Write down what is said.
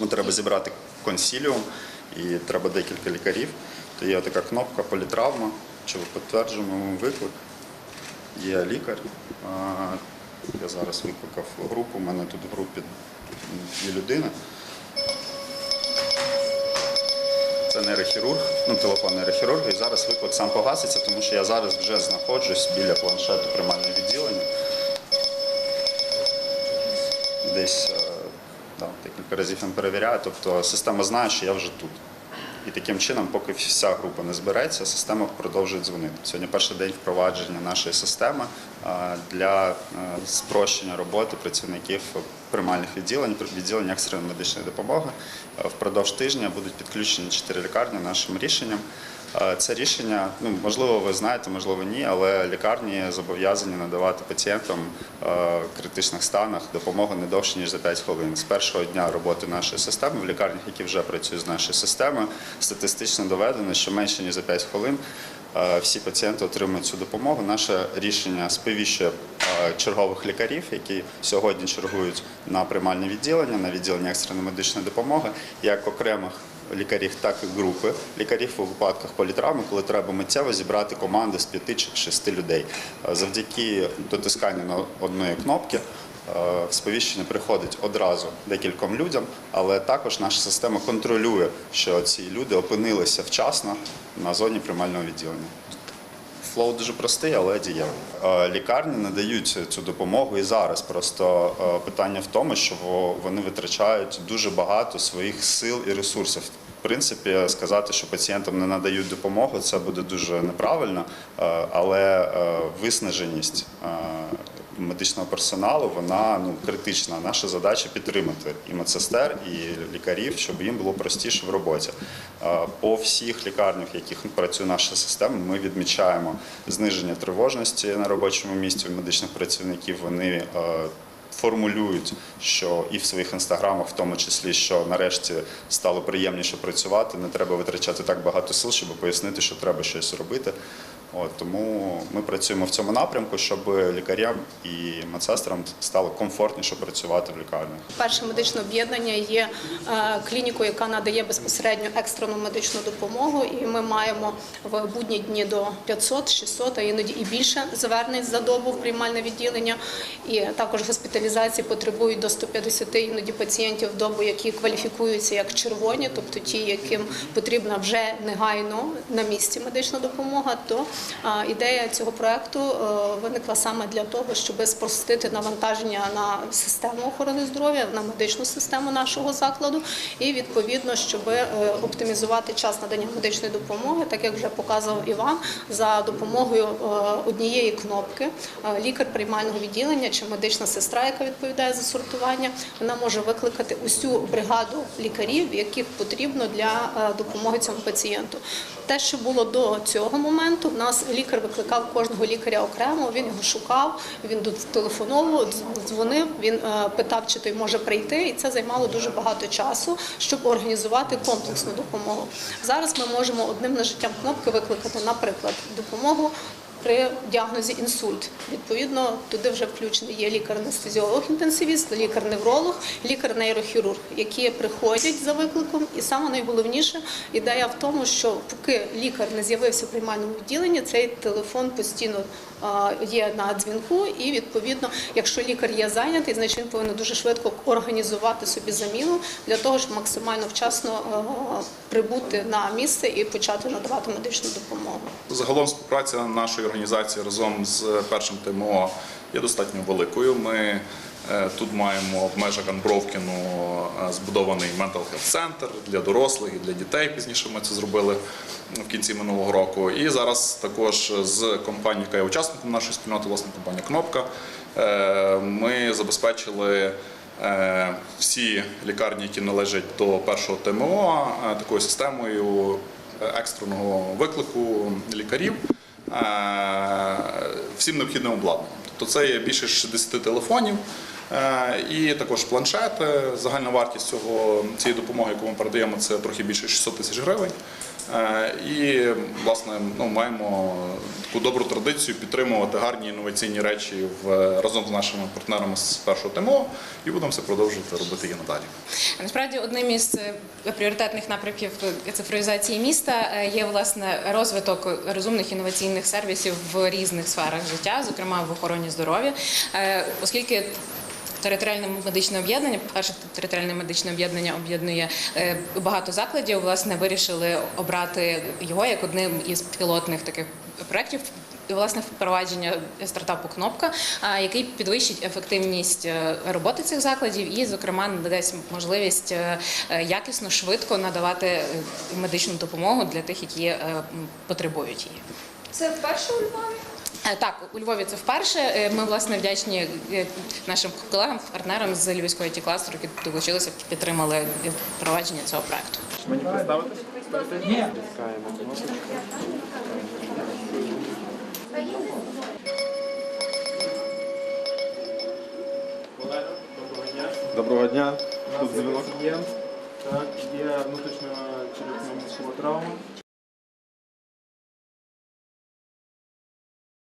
Ну, треба зібрати консіліум і треба декілька лікарів. То є така кнопка політравма, ви підтверджуємо виклик. Є лікар. Я зараз викликав групу. У мене тут в групі дві людини. Це нейрохірург, ну телефон нейрохірурга. І зараз виклик сам погаситься, тому що я зараз вже знаходжусь біля планшету приймального відділення. Десь е, да, декілька разів він перевіряє. Тобто система знає, що я вже тут. І таким чином, поки вся група не збереться, система продовжує дзвонити. Сьогодні перший день впровадження нашої системи для е, спрощення роботи працівників приймальних відділень, відділень екстреної медичної допомоги. Е, Впродовж тижня будуть підключені чотири лікарні нашим рішенням. Е, Це рішення, ну можливо, ви знаєте, можливо, ні, але лікарні зобов'язані надавати пацієнтам е, в критичних станах допомогу не довше ніж за 5 хвилин. З першого дня роботи нашої системи в лікарнях, які вже працюють з нашою системою, статистично доведено, що менше ніж за 5 хвилин е, всі пацієнти отримують цю допомогу. Наше рішення сповіщує чергових лікарів, які сьогодні чергують на приймальне відділення, на відділення екстреної медичної допомоги, як окремих лікарів, так і групи лікарів у випадках політравми, коли треба миттєво зібрати команду з п'яти чи шести людей. Е, Завдяки дотисканню на одної кнопки е, сповіщення приходить одразу декільком людям, але також наша система контролює, що ці люди опинилися вчасно на зоні приймального відділення. Флоу дуже простий, але дієвий. Е, Лікарні надають цю допомогу і зараз. Просто е, питання в тому, що вони витрачають дуже багато своїх сил і ресурсів. В принципі, сказати, що пацієнтам не надають допомогу, це буде дуже неправильно, е, але виснаженість медичного персоналу вона ну критична. Наша задача підтримати і медсестер, і лікарів, щоб їм було простіше в роботі. Е, По всіх лікарнях, в яких працює наша система, ми відмічаємо зниження тривожності на робочому місці у медичних працівників. Вони е, формулюють, що і в своїх інстаграмах, в тому числі, що нарешті стало приємніше працювати, не треба витрачати так багато сил, щоб пояснити, що треба щось робити. От, тому ми працюємо в цьому напрямку, щоб лікарям і медсестрам стало комфортніше працювати в лікарнях. Перше медичне об'єднання є е, клінікою, яка надає безпосередньо екстрену медичну допомогу. І ми маємо в будні дні до 500, 600, а іноді і більше звернень за добу в приймальне відділення. І також госпіталізації потребують до 150 іноді пацієнтів в добу, які кваліфікуються як червоні, тобто ті, яким потрібна вже негайно на місці медична допомога. То ідея цього проекту е, виникла саме для того, щоб спростити навантаження на систему охорони здоров'я, на медичну систему нашого закладу, і відповідно, щоб е, оптимізувати час надання медичної допомоги, так як вже показував Іван, за допомогою е, однієї кнопки лікар приймального відділення чи медична сестра, яка відповідає за сортування, вона може викликати усю бригаду лікарів, яких потрібно для допомоги цьому пацієнту. Те, що було до цього моменту, в нас лікар викликав кожного лікаря окремо, він його шукав, він телефоновував, дзвонив, він е, питав, чи той може прийти, і це займало дуже багато часу, щоб організувати комплексну допомогу. Зараз ми можемо одним нажиттям кнопки викликати, наприклад, допомогу. При діагнозі інсульт відповідно туди вже включений є лікар-анестезіолог, інтенсивіст, лікар-невролог, лікар-нейрохірург, які приходять за викликом. І саме найголовніше ідея в тому, що поки лікар не з'явився в приймальному відділенні, цей телефон постійно є на дзвінку, і відповідно, якщо лікар є зайнятий, значить він повинен дуже швидко організувати собі заміну для того, щоб максимально вчасно прибути на місце і почати надавати медичну допомогу. Загалом співпраця нашої організації разом з першим ТМО є достатньо великою. Ми е, тут маємо в межах Анбровкіну е, збудований Mental Health Center для дорослих і для дітей. Пізніше ми це зробили в кінці минулого року. І зараз також з компанією, яка є учасником нашої спільноти, власне компанія Кнопка, е, ми забезпечили. Е, Всі лікарні, які належать до першого ТМО, е, такою системою екстреного виклику лікарів е, всім необхідним обладнанням. Тобто це є більше 60 телефонів, Е, І також планшети. Загальна вартість цього цієї допомоги, яку ми передаємо, це трохи більше 600 тисяч гривень. Е, І власне ну, маємо таку добру традицію підтримувати гарні інноваційні речі в разом з нашими партнерами з першого ТМО і будемо це продовжувати робити і надалі. Насправді одним із е, пріоритетних напрямків цифровізації міста е, є власне розвиток розумних інноваційних сервісів в різних сферах життя, зокрема в охороні здоров'я, Е, оскільки. Територіальне медичне об'єднання, перше територіальне медичне об'єднання об'єднує е, багато закладів. Власне, вирішили обрати його як одним із пілотних таких проєктів. Власне, впровадження стартапу Кнопка, який підвищить ефективність е, роботи цих закладів і, зокрема, надасть можливість е, якісно, швидко надавати медичну допомогу для тих, які потребують її. Це вперше у Львові? Е, Так, у Львові це вперше. Е, Ми власне вдячні е, нашим колегам, партнерам з Львівського it кластеру, які долучилися, підтримали впровадження цього проекту. Доброго дня. Тут У нас є дзвінок. пацієнт, так, є внутрішня черепно-мозкова травма.